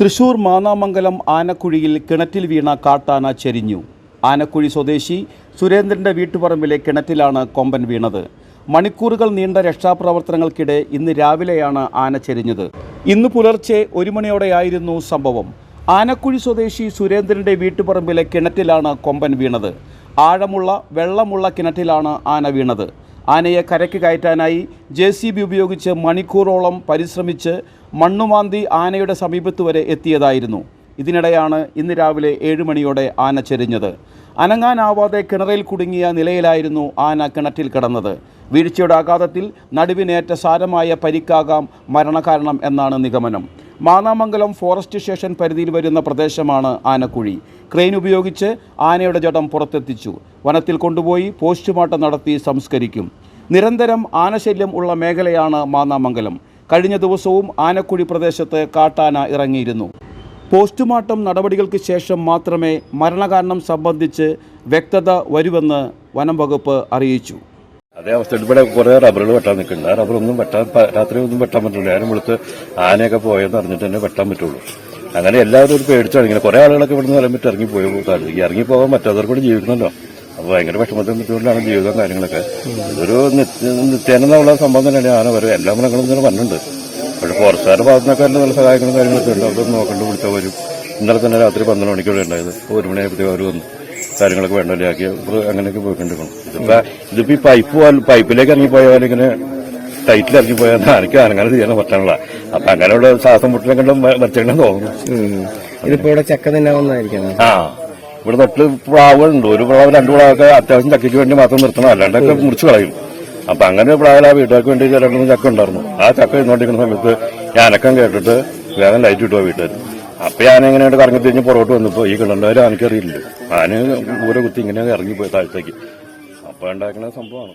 തൃശൂർ മാന്നാമംഗലം ആനക്കുഴിയിൽ കിണറ്റിൽ വീണ കാട്ടാന ചെരിഞ്ഞു. ആനക്കുഴി സ്വദേശി സുരേന്ദ്രന്റെ വീട്ടുപറമ്പിലെ കിണറ്റിലാണ് കൊമ്പൻ വീണത്. മണിക്കൂറുകൾ നീണ്ട രക്ഷാപ്രവർത്തനങ്ങൾക്കിടെ ഇന്ന് രാവിലെയാണ് ആന ചെരിഞ്ഞത്. ഇന്ന് പുലർച്ചെ ഒരു മണിയോടെയായിരുന്നു സംഭവം. ആനക്കുഴി സ്വദേശി സുരേന്ദ്രന്റെ വീട്ടുപറമ്പിലെ കിണറ്റിലാണ് കൊമ്പൻ വീണത്. ആഴമുള്ള വെള്ളമുള്ള കിണറ്റിലാണ് ആന വീണത്. ആനയെ കരയ്ക്ക് കയറ്റാനായി ജെ സി ബി ഉപയോഗിച്ച് മണിക്കൂറോളം പരിശ്രമിച്ച് മണ്ണുമാന്തി ആനയുടെ സമീപത്ത് വരെ എത്തിയതായിരുന്നു. ഇതിനിടെയാണ് ഇന്ന് രാവിലെ ഏഴ് മണിയോടെ ആന ചെരിഞ്ഞത്. അനങ്ങാനാവാതെ കിണറിൽ കുടുങ്ങിയ നിലയിലായിരുന്നു ആന കിണറ്റിൽ കിടന്നത്. വീഴ്ചയുടെ ആഘാതത്തിൽ നടുവിനേറ്റ സാരമായ പരിക്കാകാം മരണകാരണം എന്നാണ് നിഗമനം. മാന്നാമംഗലം ഫോറസ്റ്റ് സ്റ്റേഷൻ പരിധിയിൽ വരുന്ന പ്രദേശമാണ് ആനക്കുഴി. ക്രെയിൻ ഉപയോഗിച്ച് ആനയുടെ ജഡം പുറത്തെത്തിച്ചു. വനത്തിൽ കൊണ്ടുപോയി പോസ്റ്റ്മോർട്ടം നടത്തി സംസ്കരിക്കും. നിരന്തരം ആനശല്യം ഉള്ള മേഖലയാണ് മാന്നാമംഗലം കഴിഞ്ഞ ദിവസവും ആനക്കുഴി പ്രദേശത്ത് കാട്ടാന ഇറങ്ങിയിരുന്നു. പോസ്റ്റ്മോർട്ടം നടപടികൾക്ക് ശേഷം മാത്രമേ മരണകാരണം സംബന്ധിച്ച് വ്യക്തത വരുമെന്ന് വനം വകുപ്പ് അറിയിച്ചു. അതേ അവസ്ഥയിൽ ഇവിടെ കുറെ റബ്ബറുകൾ വെട്ടാൻ നിൽക്കുന്നുണ്ട്. ആ റബ്ബറൊന്നും വെട്ടാൻ രാത്രി ഒന്നും വെട്ടാൻ പറ്റില്ല ആരും വെളുത്ത് ആനയൊക്കെ പോയെന്ന് അറിഞ്ഞിട്ട് തന്നെ വെട്ടാൻ പറ്റുള്ളൂ. അങ്ങനെ എല്ലാവരും ഒരു പേടിച്ചാണ്. ഇങ്ങനെ കുറെ ആളുകളൊക്കെ ഇവിടുന്ന് നിന്ന് വിട്ട് ഇറങ്ങി പോയി ഈ ഇറങ്ങി പോകാൻ മറ്റവർക്ക് കൂടി ജീവിക്കുന്നല്ലോ അപ്പോൾ ഭയങ്കര വിഷമത്തിൽ നിന്നുകൊണ്ടാണ് ജീവിതം കാര്യങ്ങളൊക്കെ. ഇതൊരു നിത്യ- നിത്യേന ഉള്ള സംഭവം തന്നെയാണ് ആന വരും. എല്ലാ മൃഗങ്ങളും ഇങ്ങനെ വന്നിട്ടുണ്ട്. പക്ഷേ ഫോറസ്റ്റുകാരുടെ ഭാഗത്തുനിന്നൊക്കെ നിന്നൊക്കെ നല്ല സഹായങ്ങളും കാര്യങ്ങളൊക്കെ ഉണ്ട്. അവിടെ നോക്കണ്ട് വിളിച്ചാൽ വരും. ഇന്നലെ തന്നെ രാത്രി പന്ത്രണ്ട് മണിക്കൂടെ ഉണ്ടായത്. ഒരു മണിയായപ്പോഴത്തേക്ക് അവർ വന്നു. കാര്യങ്ങളൊക്കെ വേണ്ടല്ലാക്കി അങ്ങനെയൊക്കെ പോയിക്കൊണ്ടിരിക്കണം ഇതിപ്പോ ഇതിപ്പോ ഈ പൈപ്പ് പോലെ പൈപ്പിലേക്ക് ഇറങ്ങിപ്പോയാൽ ഇങ്ങനെ ടൈറ്റിൽ ഇറങ്ങിപ്പോയാൽ എനിക്ക് അങ്ങനെ ചെയ്യാൻ പറ്റാനുള്ള. അപ്പൊ അങ്ങനെയുള്ള ശ്വാസം മുട്ടിനെ മറ്റേ തോന്നുന്നു. ഇതിപ്പോ ഇവിടെ ചക്ക തന്നെ ഒന്നായിരിക്കണം ആ. ഇവിടെ തൊട്ട് പ്ലാവുകളുണ്ട് ഒരു പ്ലാവ് രണ്ട് പ്ലാവൊക്കെ അത്യാവശ്യം ചക്കയ്ക്ക് വേണ്ടി മാത്രം നിർത്തണം. അല്ലാണ്ടൊക്കെ മുറിച്ച് കളയും. അപ്പൊ അങ്ങനെ പ്ലാവിൽ ആ വീട്ടുകാർക്ക് വേണ്ടി രണ്ടു ചക്ക ഉണ്ടായിരുന്നു. ആ ചക്ക ഇന്നോണ്ടിരിക്കുന്ന സമയത്ത് ഞാനക്കം കേട്ടിട്ട് വേഗം ലൈറ്റ് കിട്ടുക വീട്ടുകാർ അപ്പൊ ഞാൻ എങ്ങനെയായിട്ട് കറങ്ങി തിരിഞ്ഞ് പുറകോട്ട് വന്നപ്പോ ഈ കിണണ്ടായാലും എനിക്കറിയില്ല. ഞാൻ ഊരെ കുത്തി ഇങ്ങനെ ഇറങ്ങിപ്പോയി താഴത്തേക്ക്. അപ്പൊ ഉണ്ടാക്കുന്ന സംഭവമാണ്.